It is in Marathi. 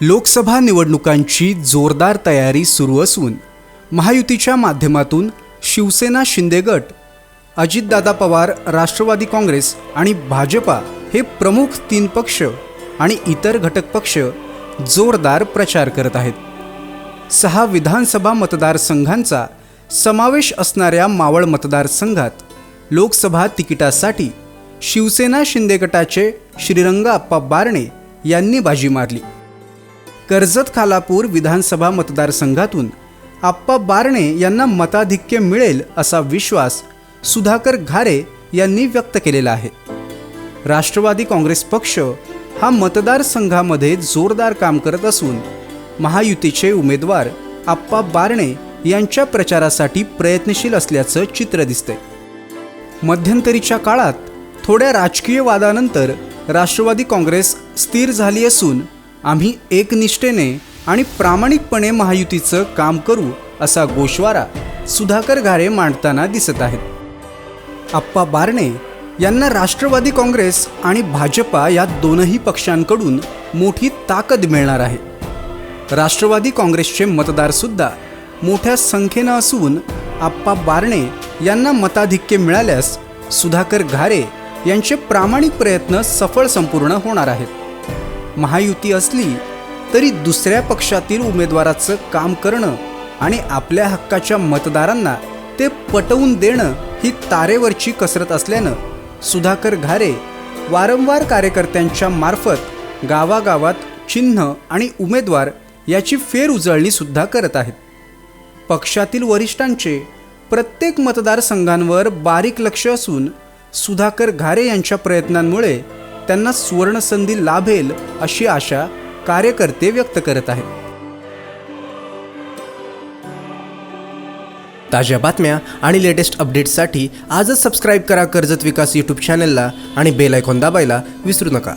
लोकसभा निवडणुकांची जोरदार तयारी सुरू असून महायुतीच्या माध्यमातून शिवसेना शिंदे गट अजितदादा पवार राष्ट्रवादी काँग्रेस आणि भाजपा हे प्रमुख तीन पक्ष आणि इतर घटक पक्ष जोरदार प्रचार करत आहेत. सहा विधानसभा मतदारसंघांचा समावेश असणाऱ्या मावळ मतदारसंघात लोकसभा तिकिटासाठी शिवसेना शिंदे गटाचे श्रीरंग आप्पा बारणे यांनी बाजी मारली. कर्जत खालापूर विधानसभा मतदारसंघातून आप्पा बारणे यांना मताधिक्य मिळेल असा विश्वास सुधाकर घारे यांनी व्यक्त केलेला आहे. राष्ट्रवादी काँग्रेस पक्ष हा मतदारसंघामध्ये जोरदार काम करत असून महायुतीचे उमेदवार आप्पा बारणे यांच्या प्रचारासाठी प्रयत्नशील असल्याचं चित्र दिसतंय. मध्यंतरीच्या काळात थोड्या राजकीय वादानंतर राष्ट्रवादी काँग्रेस स्थिर झाली असून आम्ही एकनिष्ठेने आणि प्रामाणिकपणे महायुतीचं काम करू असा गोषवारा सुधाकर घारे मांडताना दिसत आहेत. आप्पा बारणे यांना राष्ट्रवादी काँग्रेस आणि भाजपा या दोनही पक्षांकडून मोठी ताकद मिळणार आहे. राष्ट्रवादी काँग्रेसचे मतदारसुद्धा मोठ्या संख्येनं असून आप्पा बारणे यांना मताधिक्य मिळाल्यास सुधाकर घारे यांचे प्रामाणिक प्रयत्न सफळ संपूर्ण होणार आहेत. महायुती असली तरी दुसऱ्या पक्षातील उमेदवाराचं काम करणं आणि आपल्या हक्काच्या मतदारांना ते पटवून देणं ही तारेवरची कसरत असल्यानं सुधाकर घारे वारंवार कार्यकर्त्यांच्या मार्फत गावागावात चिन्ह आणि उमेदवार याची फेरउजळणी सुद्धा करत आहेत. पक्षातील वरिष्ठांचे प्रत्येक मतदारसंघांवर बारीक लक्ष असून सुधाकर घारे यांच्या प्रयत्नांमुळे त्यांना सुवर्णसंधी लाभेल अशी आशा कार्यकर्ते व्यक्त करत आहेत. ताज्या बातम्या आणि लेटेस्ट अपडेट्ससाठी आजच सबस्क्राईब करा कर्जत विकास यूट्यूब चॅनलला आणि बेल आयकॉन दाबायला विसरू नका.